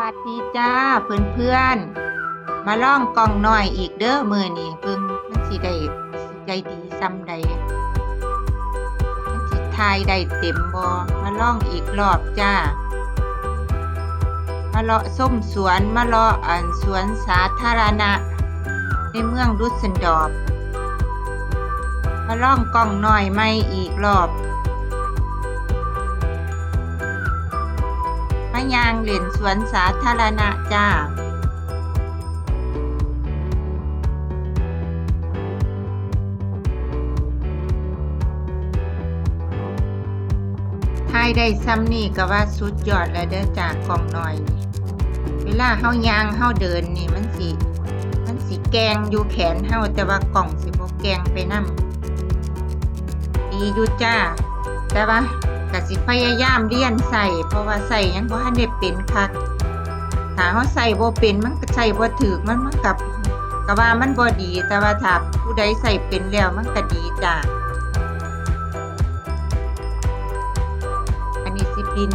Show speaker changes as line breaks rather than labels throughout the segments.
วัสดีจ้าเพื่อนเพื่อนมาล่องกล่องหน่อยอีกเด้อมือนี่เบิ่งมันสิได้สิใจดีซ้ำใดมันสิทายได้เต็มบ่มาล่องอีกรอบจ้า มาเลาะส้มสวนมาเลาะอันสวนสาธารณะ ในเมืองดุสเซนดอร์ฟมาล่องกล่องหน่อยไม่อีกรอบ ยางเล่นสวนสาธารณะจ้าทยได้ซ้ำนี่ก็ว่าสุดยอดแล้วเด้อจากกล่องหน่อยนี่ เวลาเฮายางเฮาเดินนี่มันสิ มันสิแกงอยู่แขนเฮาแต่ว่ากล่องสิบ่แกงไปนำดีอยู่จ้า แต่ว่า ก็สิพยายามเรียนใส่เพราะว่าใส่ยังบ่ทันได้เป็นคักถ้าเฮาใส่บ่เป็นมันก็ใส่บ่ถูกมันมันกับก็ว่ามันบ่ดี แต่ว่าถ้าผู้ใดใส่เป็นแล้วมันก็ดีจ้าอันนี้สิบิน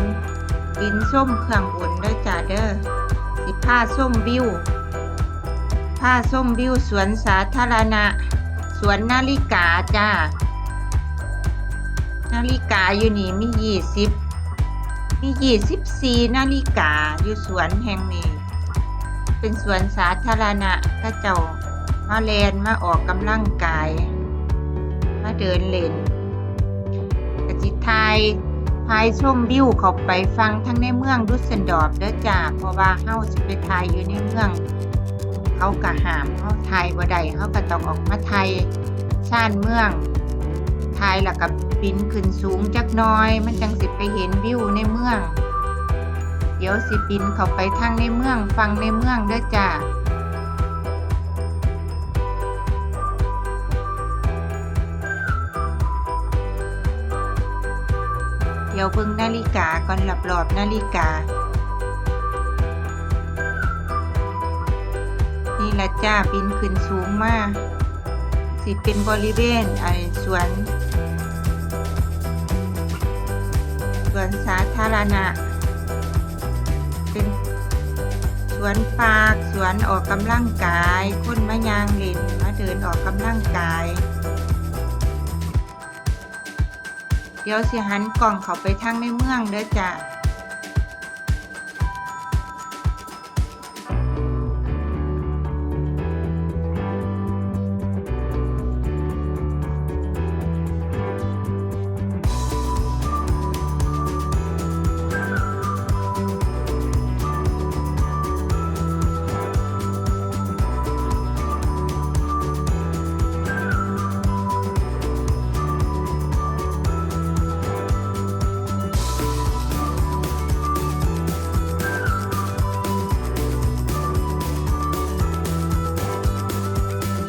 บินส้มเครื่องบนเด้อจ้าเด้อสิผ้าส้มวิวผ้าส้มวิวสวนสาธารณะ สวนนาฬิกาจ้า นาฬิกาอยู่นี่มียี่สิบมียี่สิบสี่นาฬิกาอยู่สวนแห่งนี้ เป็นสวนสาธารณะถ้าเจ้ามาแลนมาออกกำลังกาย มาเดินเล่นกระจิทายพายชมวิวเข้าไปฟังทั้งในเมืองดุสเซนดอร์ฟเด้อจ้าเพราะว่าเฮาสิไปถ่ายอยู่ในเมือง เขาก็ห้ามเฮาถ่ายบ่ได้เฮาก็ต้องออกมาถ่ายชานเมือง ถ่ายแล้วก็บินขึ้นสูงจักน้อย มันจังสิไปเห็นวิวในเมือง เดี๋ยวสิบินเข้าไปทางในเมืองฟังในเมืองเด้อจ้าเดี๋ยวเบิ่งนาฬิกาก่อนรอบนาฬิกา นี่ละจ้าบินขึ้นสูงมาก สิเป็นบริเวณไอสวน วนสาธารณะ เป็นสวนปากสวนออกกำลังกาย คนมายางเล่นมาเดินออกกำลังกาย เดี๋ยวสิหันกล่องเขาไปทางในเมืองเด้อจ้ะ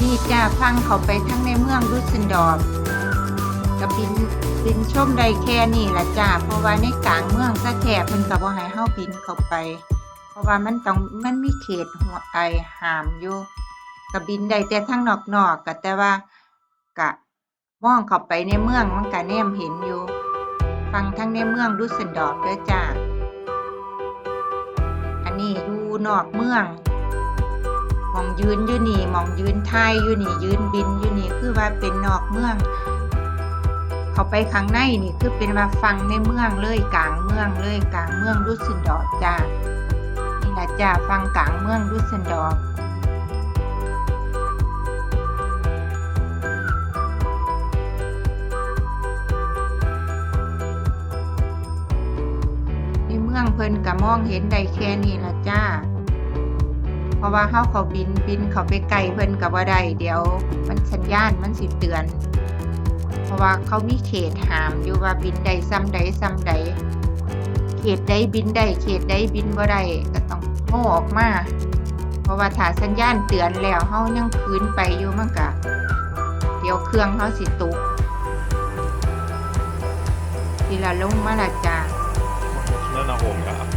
นี่จ้าฟังเขาไปทั้งในเมืองดุสเซนดอร์ฟกับบินบินชมได้แค่นี้ละจ้าเพราะว่าในกลางเมืองซะแค่เพิ่นก็บ่ให้เฮาบินเข้าไป เพราะว่ามันต้องมันมีเขตหัวไอหามอยู่ก็บินได้แต่ทางนอกๆก็แต่ว่าก็มองเข้าไปในเมืองมันก็แนมเห็นอยู่ ฟังทั้งในเมืองดุสเซนดอร์ฟเด้อจ้าอันนี้อยู่นอกเมือง มองยืนอยู่นี่มองยืนไทยอยู่นี่ยืนบินอยู่นี่คือว่าเป็นนอกเมือง เขาไปข้างในนี่คือเป็นว่าฟังในเมืองเลยกลางเมืองเลยกลางเมืองดุสเซนดอจ้านี่แหละจ้าฟังกลางเมืองดุสเซนดอร์ฟในเมืองเพิ่นก็มองเห็นได้แค่นี้ละจ้า ราะว่าเฮาเขาบินบินเขาไปไกลเพิ่นก็บ่ได้เดี๋ยวมันสัญญาณมันสิเตือน เพราะว่าเขามีเขตห้ามอยู่ว่าบินได้ซ้ำใดซ้ำใด เขตใดบินได้เขตใดบินบ่ได้ก็ต้องโง่ออกมาเพราะว่าถ้าสัญญาณเตือนแล้วเฮายังคืนไปอยู่มันก็เดี๋ยวเครื่องเฮาสิตกทีละลงมาละจ้า
Można na łąka.